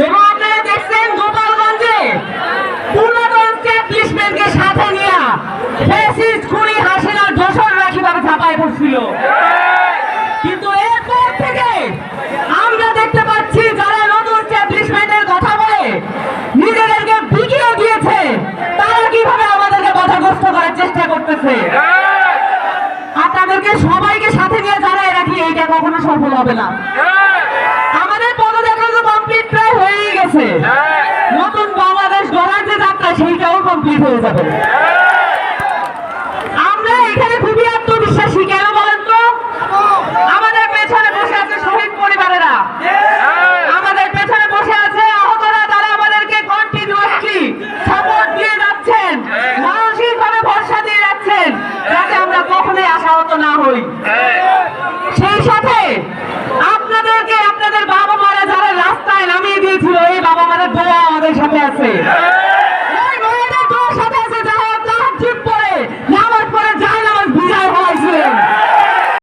নাই আপনারা দেখছেন গোপালগঞ্জে সাথে নিয়ে খুনি পড়ছিল। কিন্তু এরপর থেকে আমরা দেখতে পাচ্ছি যারা নতুন এস্টাবলিশমেন্টের কথা বলে, নিজেদেরকে দিয়েছে, তারা আমাদেরকে করার চেষ্টা করতেছে? আপনাদেরকে সবাইকে সাথে নিয়ে যারা রাখি এইটা কখনো সফল হবে না? গেছে নতুন বাংলাদেশ গড়ার যে যাত্রা, সেইটাও কমপ্লিট হয়ে যাবে। আমরা এখানে খুবই আত্মবিশ্বাসী, কেন বলেন তো? আমাদের পেছনে বসে আছে শহীদ পরিবারেরা। আমাদের পেছনে বসে আছে আহতরা, তারা আমাদেরকে সাপোর্ট দিয়ে যাচ্ছেন ভরসা দিয়ে যাচ্ছেন, যাতে আমরা কখনোই আশাহত না হই সেই সাথে আপনাদেরকে আপনাদের বাবা মারা যারা রাস্তায় নামিয়ে দিয়েছিল বাবা মানে দোয়া আমাদের সাথে আছে।